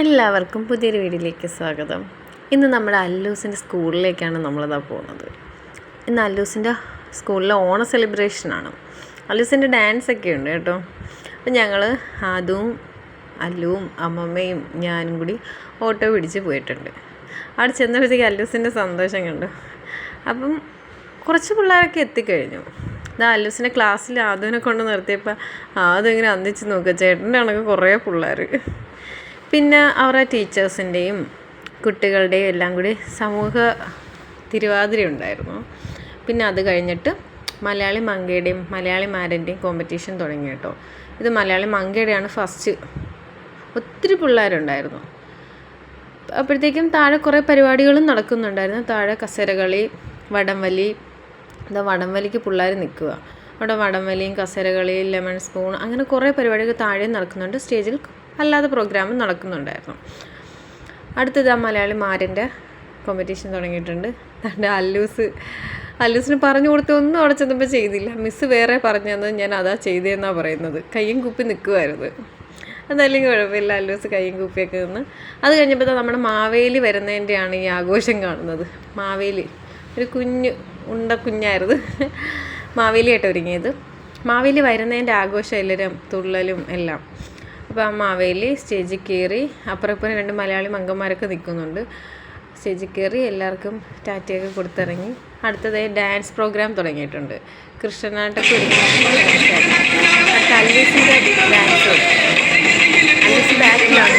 എല്ലാവർക്കും പുതിയൊരു വീഡിയോയിലേക്ക് സ്വാഗതം. ഇന്ന് നമ്മുടെ അല്ലൂസിന്റെ സ്കൂളിലേക്കാണ് നമ്മളിതാ പോകുന്നത് ഇന്ന് അല്ലൂസിന്റെ സ്കൂളിലെ ഓണ സെലിബ്രേഷനാണ്. അല്ലൂസിന്റെ ഡാൻസ് ഒക്കെ ഉണ്ട് കേട്ടോ. അപ്പം ഞങ്ങൾ അതും അല്ലുവും അമ്മമ്മയും ഞാനും കൂടി ഓട്ടോ പിടിച്ച് പോയിട്ടുണ്ട്. അവിടെ ചെന്നപ്പോഴത്തേക്ക് അല്ലൂസിന്റെ സന്തോഷം കണ്ടു. അപ്പം കുറച്ച് പിള്ളേരൊക്കെ എത്തിക്കഴിഞ്ഞു. ഇതാ അല്ലൂസിന്റെ ക്ലാസ്സിൽ ആദുവിനെ കൊണ്ട് നിർത്തിയപ്പോൾ ആദ്യം ഇങ്ങനെ അന്തിച്ച് നോക്കുക. ചേട്ടന്റെ കണക്ക് കുറേ പിള്ളേർ പിന്നെ അവരുടെ ടീച്ചേഴ്സിന്റെയും കുട്ടികളുടെയും എല്ലാം കൂടി സമൂഹ തിരുവാതിര ഉണ്ടായിരുന്നു. പിന്നെ അത് കഴിഞ്ഞിട്ട് മലയാളി മങ്കയുടെയും മലയാളി മാരന്റെയും കോമ്പറ്റീഷൻ തുടങ്ങി കേട്ടോ. ഇത് മലയാളി മങ്കയുടെയാണ് ഫസ്റ്റ് ഒത്തിരി പിള്ളേരുണ്ടായിരുന്നു. അപ്പോഴത്തേക്കും താഴെ കുറേ പരിപാടികളും നടക്കുന്നുണ്ടായിരുന്നു. താഴെ കസേരകളി വടംവലി എന്താ വടംവലിക്ക് പിള്ളേർ നിൽക്കുക. അവിടെ വടംവലിയും കസേരകളിയും ലെമൺ സ്പൂൺ അങ്ങനെ കുറേ പരിപാടികൾ താഴെ നടക്കുന്നുണ്ട്. സ്റ്റേജിൽ അല്ലാതെ പ്രോഗ്രാമും നടക്കുന്നുണ്ടായിരുന്നു. അടുത്തത് ആ മലയാളി മാരന്റെ കോമ്പറ്റീഷൻ തുടങ്ങിയിട്ടുണ്ട്. അതുകൊണ്ട് അല്ലൂസ് അല്ലൂസിന് പറഞ്ഞു കൊടുത്ത് ഒന്നും അവിടെ ചെന്നപ്പോൾ ചെയ്തില്ല. മിസ്സ് വേറെ പറഞ്ഞു തന്നത് ഞാൻ അതാ ചെയ്തതെന്നാണ് പറയുന്നത്. കയ്യും കുപ്പി നിൽക്കുമായിരുന്നു അതല്ലെങ്കിൽ കുഴപ്പമില്ല അല്ലൂസ് കയ്യും കുപ്പിയൊക്കെ നിന്ന്. അത് കഴിഞ്ഞപ്പോൾ നമ്മുടെ മാവേലി വരുന്നതിന്റെയാണ് ഈ ആഘോഷം കാണുന്നത്. മാവേലി ഒരു കുഞ്ഞ് ഉണ്ട കുഞ്ഞായിരുന്നു. മാവേലിയായിട്ട് ഒരുങ്ങിയത്. മാവേലി വരുന്നതിന്റെ ആഘോഷം എല്ലാവരും തുള്ളലും എല്ലാം. അപ്പോൾ ആ മാവേലി സ്റ്റേജിൽ കയറി അപ്പുറപ്പുറം രണ്ട് മലയാളി മങ്കന്മാരൊക്കെ നിൽക്കുന്നുണ്ട്. സ്റ്റേജിൽ കയറി എല്ലാവർക്കും ടാറ്റയൊക്കെ കൊടുത്തിറങ്ങി. അടുത്തതായി ഡാൻസ് പ്രോഗ്രാം തുടങ്ങിയിട്ടുണ്ട്. കൃഷ്ണനാട്ടൊക്കെ ഒരു ഡാൻസ്. ഡാൻസ് ബാക്കിലാണ്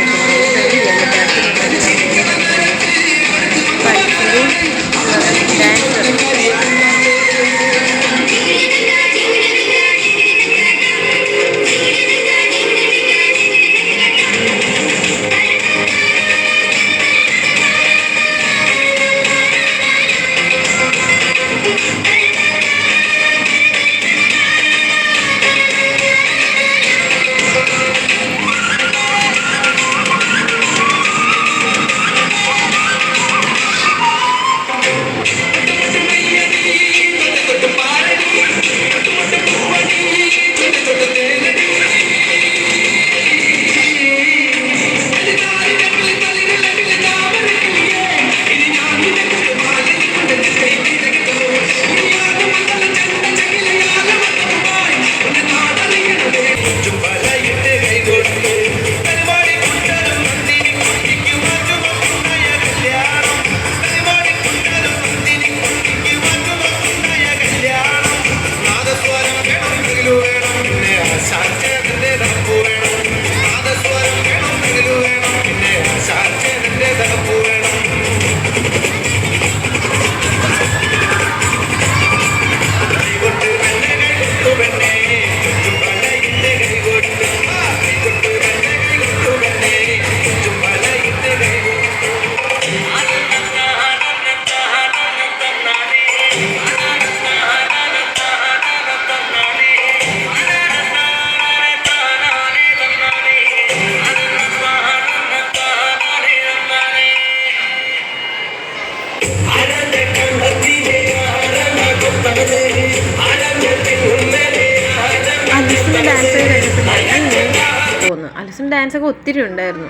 പോന്നു ഡാൻസൊക്കെ ഒത്തിരി ഉണ്ടായിരുന്നു.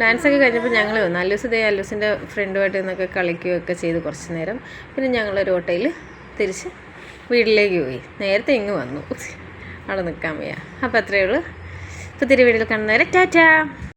ഡാൻസൊക്കെ കഴിഞ്ഞപ്പോൾ ഞങ്ങൾ വന്നു ദേ അല്ലൂസിന്റെ ഫ്രണ്ടുമായിട്ട് നിന്നൊക്കെ കളിക്കുകയൊക്കെ ചെയ്ത് കുറച്ച് നേരം. പിന്നെ ഞങ്ങളൊരു ഓട്ടോയിൽ തിരിച്ച് വീട്ടിലേക്ക് പോയി. നേരത്തെ ഇങ്ങ് വന്നു. അവിടെ നിൽക്കാൻ വയ്യ. അപ്പോൾ അത്രയേ ഉള്ളൂ. പുതിയൊരു വീട്ടിൽ കാണുന്നവരെ ടാറ്റാ!